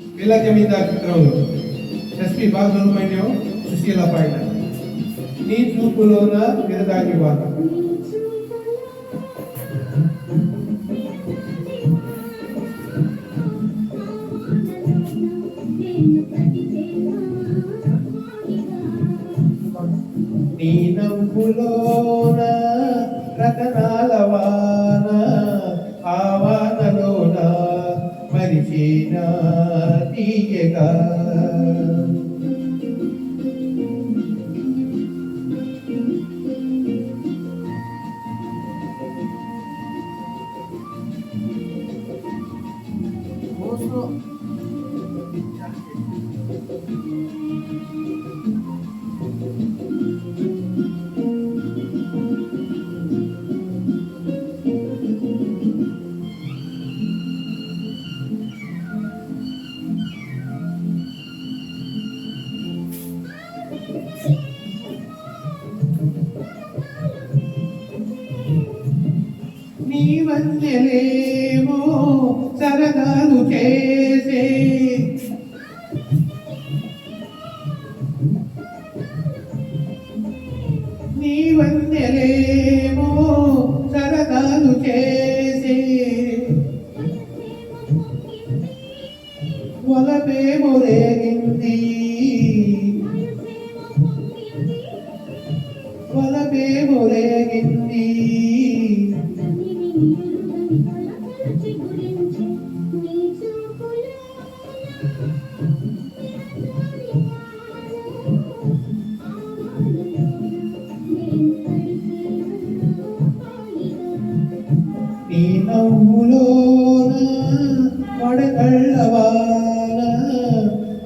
పిల్ల జమీందార్ చిత్రంలో ఎస్పి బాలసుబ్రహ్మణ్యం సుశీల పైన. నీ చూపులోన విరదాగి వాత నీ నవ్వులోన రతనాల వాన ఆ వానలోన మరిచిన 家がそう。నీ వందలేమో సరదాలు చేసే. నీ వందలేమో సరదాలు చేసే. వలపేమో రేగింది వలపేమో రేగింది నవ్వులోన వడగళ్ళవాన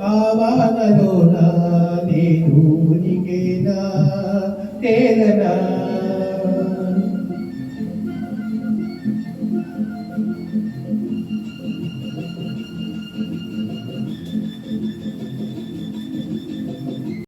ఆ వానలోన నేను మునిగేనా తేలనా